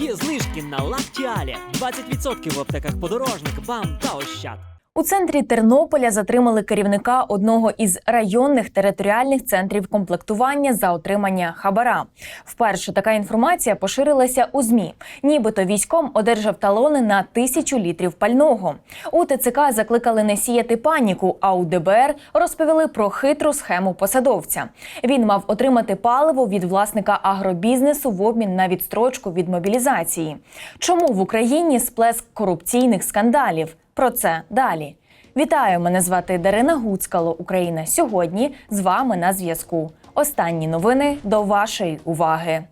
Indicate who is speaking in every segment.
Speaker 1: Є знижки на лактіалі. 20% в аптеках подорожник, бам та ощад.
Speaker 2: У центрі Тернополя затримали керівника одного із районних територіальних центрів комплектування за отримання хабара. Вперше така інформація поширилася у змі. Нібито військом одержав талони на тисячу літрів пального. У ТЦК закликали не сіяти паніку. А у ДБР розповіли про хитру схему посадовця. Він мав отримати паливо від власника агробізнесу в обмін на відстрочку від мобілізації. Чому в Україні сплеск корупційних скандалів? Про це далі. Вітаю! Мене звати Дарина Гуцкало. Україна сьогодні з вами на зв'язку. Останні новини до вашої уваги.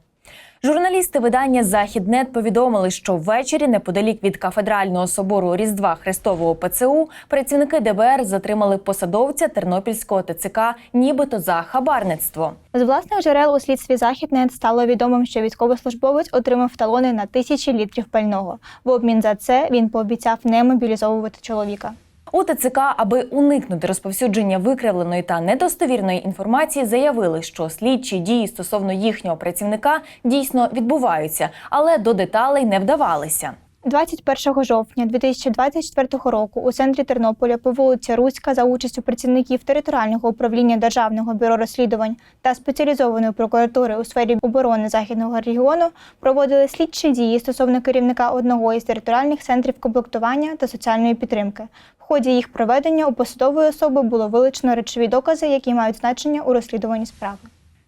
Speaker 2: Журналісти видання Західнет повідомили, що ввечері неподалік від кафедрального собору Різдва Христового ПЦУ працівники ДБР затримали посадовця Тернопільського ТЦК, нібито за хабарництво.
Speaker 3: З власних джерел у слідстві Західнет стало відомим, що військовослужбовець отримав талони на тисячі літрів пального. В обмін за це він пообіцяв не мобілізовувати чоловіка.
Speaker 2: У ТЦК, аби уникнути розповсюдження викривленої та недостовірної інформації, заявили, що слідчі дії стосовно їхнього працівника дійсно відбуваються, але до деталей не вдавалися.
Speaker 3: 21 жовтня 2024 року у центрі Тернополя по вулиці Руська за участю працівників територіального управління Державного бюро розслідувань та спеціалізованої прокуратури у сфері оборони західного регіону проводили слідчі дії стосовно керівника одного із територіальних центрів комплектування та соціальної підтримки. В ході їх проведення у посадової особи було вилучено речові докази, які мають значення у розслідуванні справи.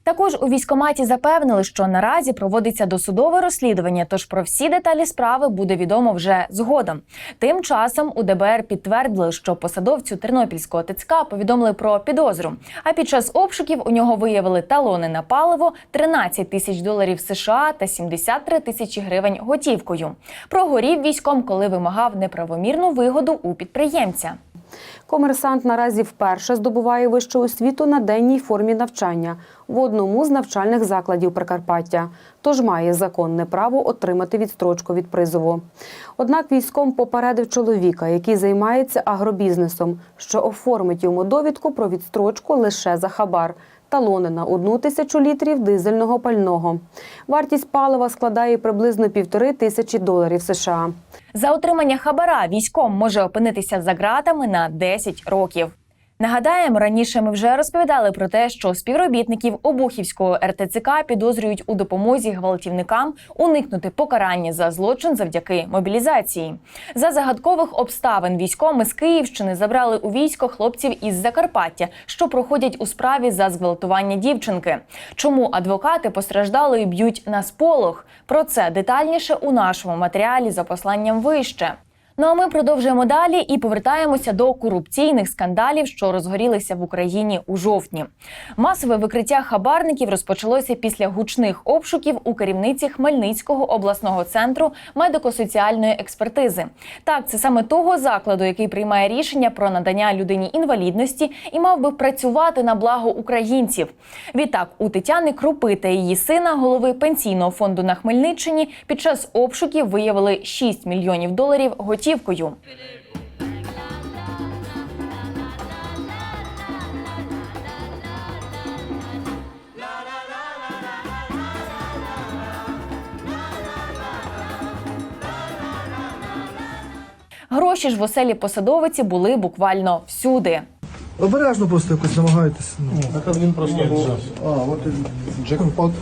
Speaker 2: Також у військкоматі запевнили, що наразі проводиться досудове розслідування, тож про всі деталі справи буде відомо вже згодом. Тим часом у ДБР підтвердили, що посадовцю Тернопільського ТЦК повідомили про підозру. А під час обшуків у нього виявили талони на паливо, 13 тисяч доларів США та 73 тисячі гривень готівкою. Прогорів військом, коли вимагав неправомірну вигоду у підприємця.
Speaker 4: Комерсант наразі вперше здобуває вищу освіту на денній формі навчання в одному з навчальних закладів Прикарпаття, тож має законне право отримати відстрочку від призову. Однак військом попередив чоловіка, який займається агробізнесом, що оформить йому довідку про відстрочку лише за хабар. Талони на одну тисячу літрів дизельного пального. Вартість палива складає приблизно півтори тисячі доларів США.
Speaker 2: За отримання хабара військом може опинитися за ґратами на 10 років. Нагадаємо, раніше ми вже розповідали про те, що співробітників Обухівського РТЦК підозрюють у допомозі гвалтівникам уникнути покарання за злочин завдяки мобілізації. За загадкових обставин військоми з Київщини забрали у військо хлопців із Закарпаття, що проходять у справі за зґвалтування дівчинки. Чому адвокати постраждалої б'ють на сполох? Про це детальніше у нашому матеріалі за посланням вище. Ну а ми продовжуємо далі і повертаємося до корупційних скандалів, що розгорілися в Україні у жовтні. Масове викриття хабарників розпочалося після гучних обшуків у керівниці Хмельницького обласного центру медико-соціальної експертизи. Так, це саме того закладу, який приймає рішення про надання людині інвалідності і мав би працювати на благо українців. Відтак, у Тетяни Крупи та її сина, голови пенсійного фонду на Хмельниччині, під час обшуків виявили 6 мільйонів доларів готівкою. Гроші ж в оселі посадовиці були буквально всюди.
Speaker 5: Обережно просто якось намагайтесь. Ну.
Speaker 6: Так він просто був.
Speaker 5: А, от і джекпот.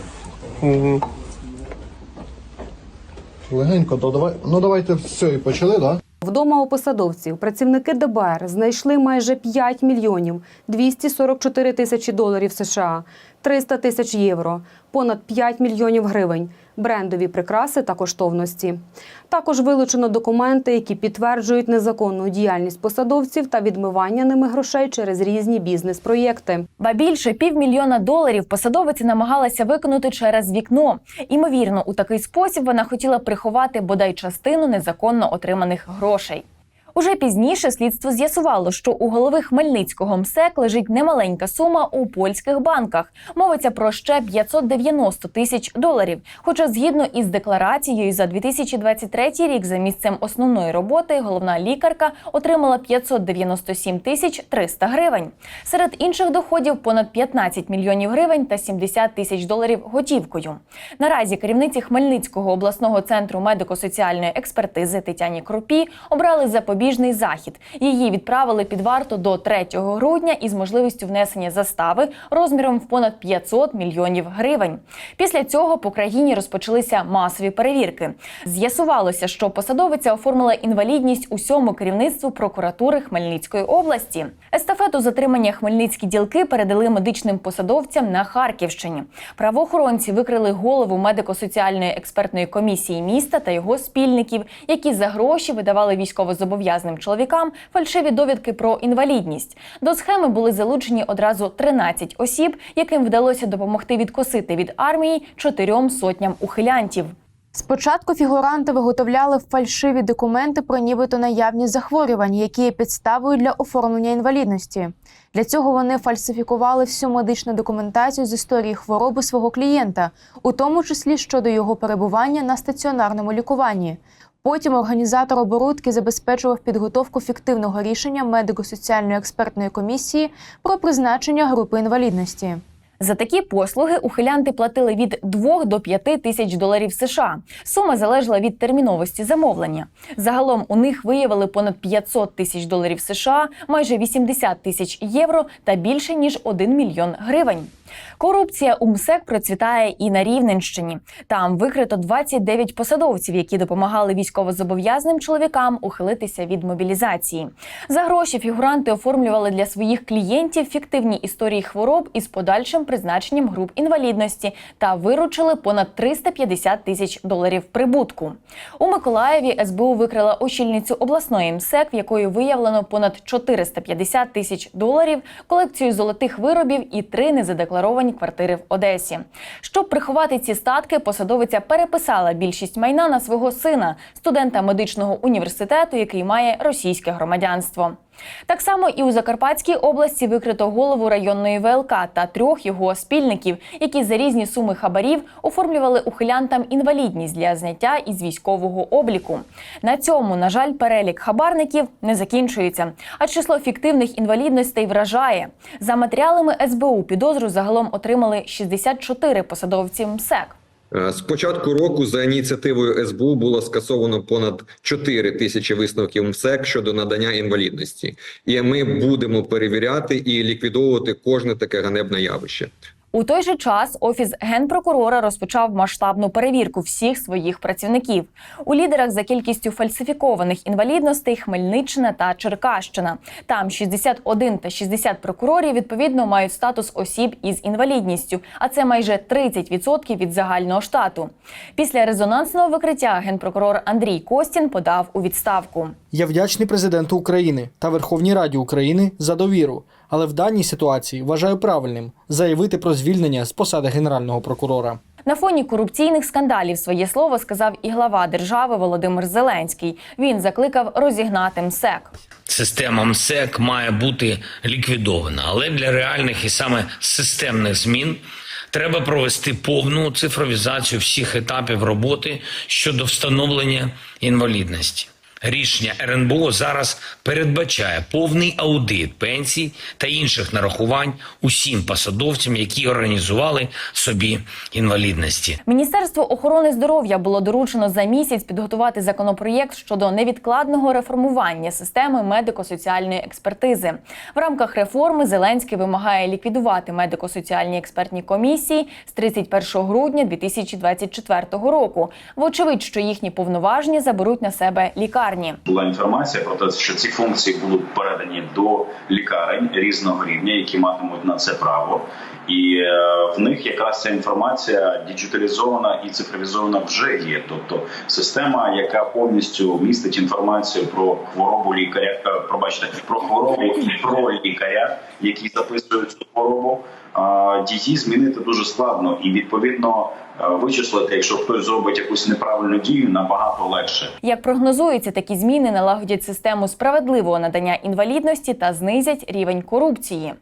Speaker 5: Легенько, то давай. Ну давайте все і почали? Да?
Speaker 4: Вдома у посадовців працівники ДБР знайшли майже 5 мільйонів 244 тисячі доларів США, 300 тисяч євро, понад 5 мільйонів гривень, брендові прикраси та коштовності. Також вилучено документи, які підтверджують незаконну діяльність посадовців та відмивання ними грошей через різні бізнес-проєкти.
Speaker 2: Ба більше півмільйона доларів посадовиці намагалася виконати через вікно. Імовірно, у такий спосіб вона хотіла приховати бодай частину незаконно отриманих грошей. Уже пізніше слідство з'ясувало, що у голови Хмельницького МСЕК лежить немаленька сума у польських банках. Мовиться про ще 590 тисяч доларів. Хоча, згідно із декларацією, за 2023 рік за місцем основної роботи головна лікарка отримала 597 тисяч 300 гривень. Серед інших доходів понад 15 мільйонів гривень та 70 тисяч доларів готівкою. Наразі керівниці Хмельницького обласного центру медико-соціальної експертизи Тетяні Крупі обрали запобіжний захід. Її відправили під варту до 3 грудня із можливістю внесення застави розміром в понад 500 мільйонів гривень. Після цього по країні розпочалися масові перевірки. З'ясувалося, що посадовиця оформила інвалідність усьому керівництву прокуратури Хмельницької області. Естафету затримання хмельницькі ділки передали медичним посадовцям на Харківщині. Правоохоронці викрили голову медико-соціальної експертної комісії міста та його спільників, які за гроші видавали військовозобов'язаним чоловікам фальшиві довідки про інвалідність. До схеми були залучені одразу 13 осіб, яким вдалося допомогти відкосити від армії чотирьом сотням ухилянтів.
Speaker 6: Спочатку фігуранти виготовляли фальшиві документи про нібито наявність захворювань, які є підставою для оформлення інвалідності. Для цього вони фальсифікували всю медичну документацію з історії хвороби свого клієнта, у тому числі щодо його перебування на стаціонарному лікуванні. Потім організатор оборудки забезпечував підготовку фіктивного рішення медико-соціальної експертної комісії про призначення групи інвалідності.
Speaker 2: За такі послуги ухилянти платили від 2 до 5 тисяч доларів США. Сума залежала від терміновості замовлення. Загалом у них виявили понад 500 тисяч доларів США, майже 80 тисяч євро та більше ніж 1 мільйон гривень. Корупція у МСЕК процвітає і на Рівненщині. Там викрито 29 посадовців, які допомагали військовозобов'язаним чоловікам ухилитися від мобілізації. За гроші фігуранти оформлювали для своїх клієнтів фіктивні історії хвороб із подальшим призначенням груп інвалідності та виручили понад 350 тисяч доларів прибутку. У Миколаєві СБУ викрила очільницю обласної МСЕК, в якої виявлено понад 450 тисяч доларів, колекцію золотих виробів і три незадекларовані квартири в Одесі. Щоб приховати ці статки, посадовиця переписала більшість майна на свого сина, студента медичного університету, який має російське громадянство. Так само і у Закарпатській області викрито голову районної ВЛК та трьох його спільників, які за різні суми хабарів оформлювали ухилянтам інвалідність для зняття із військового обліку. На цьому, на жаль, перелік хабарників не закінчується, а число фіктивних інвалідностей вражає. За матеріалами СБУ підозру загалом отримали 64 посадовці МСЕК.
Speaker 7: Е, З початку року за ініціативою СБУ було скасовано понад 4 тисячі висновків МСЕК щодо надання інвалідності, і ми будемо перевіряти і ліквідовувати кожне таке ганебне явище.
Speaker 2: У той же час офіс генпрокурора розпочав масштабну перевірку всіх своїх працівників у лідерах за кількістю фальсифікованих інвалідностей Хмельниччина та Черкащина. Там 61 та 60 прокурорів відповідно мають статус осіб із інвалідністю, а це майже 30% від загального штату. Після резонансного викриття генпрокурор Андрій Костін подав у відставку.
Speaker 8: Я вдячний президенту України та Верховній Раді України за довіру, але в даній ситуації вважаю правильним заявити про звільнення з посади генерального прокурора.
Speaker 2: На фоні корупційних скандалів своє слово сказав і глава держави Володимир Зеленський. Він закликав розігнати МСЕК.
Speaker 9: Система МСЕК має бути ліквідована, але для реальних і саме системних змін треба провести повну цифровізацію всіх етапів роботи щодо встановлення інвалідності. Рішення РНБО зараз передбачає повний аудит пенсій та інших нарахувань усім посадовцям, які організували собі інвалідності.
Speaker 2: Міністерству охорони здоров'я було доручено за місяць підготувати законопроєкт щодо невідкладного реформування системи медико-соціальної експертизи. В рамках реформи Зеленський вимагає ліквідувати медико-соціальні експертні комісії з 31 грудня 2024 року. Вочевидь, що їхні повноваження заберуть на себе лікарні.
Speaker 10: Була інформація про те, що ці функції будуть передані до лікарень різного рівня, які матимуть на це право, і е, в них якраз ця інформація діджиталізована і цифровізована вже є. Тобто система, яка повністю містить інформацію про хворобу лікаря, е, пробачте, про хворобу про лікаря, який записує цю хворобу. Дії змінити дуже складно, і відповідно е, вичислити, якщо хтось зробить якусь неправильну дію, набагато легше.
Speaker 2: Як прогнозується, такі зміни налагодять систему справедливого надання інвалідності та знизять рівень корупції.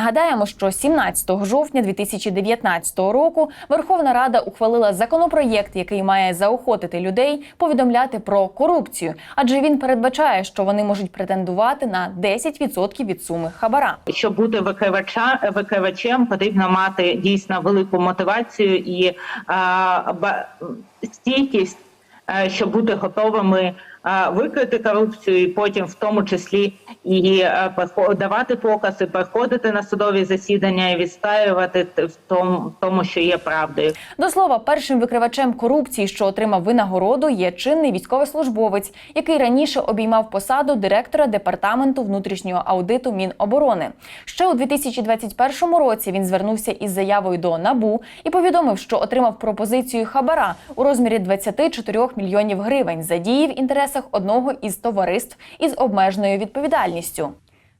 Speaker 2: Нагадаємо, що 17 жовтня 2019 року Верховна Рада ухвалила законопроєкт, який має заохотити людей повідомляти про корупцію, адже він передбачає, що вони можуть претендувати на 10% від суми хабара.
Speaker 11: Щоб бути викривача, викривачем, потрібно мати дійсно велику мотивацію і а, ба- стійкість, е, щоб бути готовими викрити корупцію, і потім, в тому числі, і давати покази, приходити на судові засідання і відстаювати в тому, в тому, що є правдою.
Speaker 2: До слова, першим викривачем корупції, що отримав винагороду, є чинний військовослужбовець, який раніше обіймав посаду директора департаменту внутрішнього аудиту Міноборони. Ще у 2021 році він звернувся із заявою до НАБУ і повідомив, що отримав пропозицію хабара у розмірі 24 мільйонів гривень за дії в інтересах одного із товариств із обмеженою відповідальністю.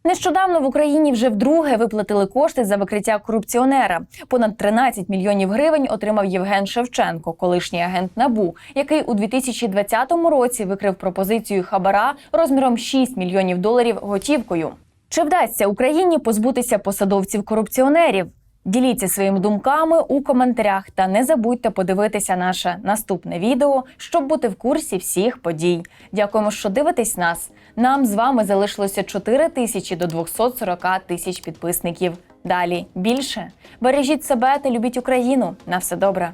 Speaker 2: Нещодавно в Україні вже вдруге виплатили кошти за викриття корупціонера. Понад 13 мільйонів гривень отримав Євген Шевченко, колишній агент НАБУ, який у 2020 році викрив пропозицію хабара розміром 6 мільйонів доларів готівкою. Чи вдасться Україні позбутися посадовців-корупціонерів? Діліться своїми думками у коментарях та не забудьте подивитися наше наступне відео, щоб бути в курсі всіх подій. Дякуємо, що дивитесь нас. Нам з вами залишилося 4 тисячі до 240 тисяч підписників. Далі більше бережіть себе та любіть Україну. На все добре.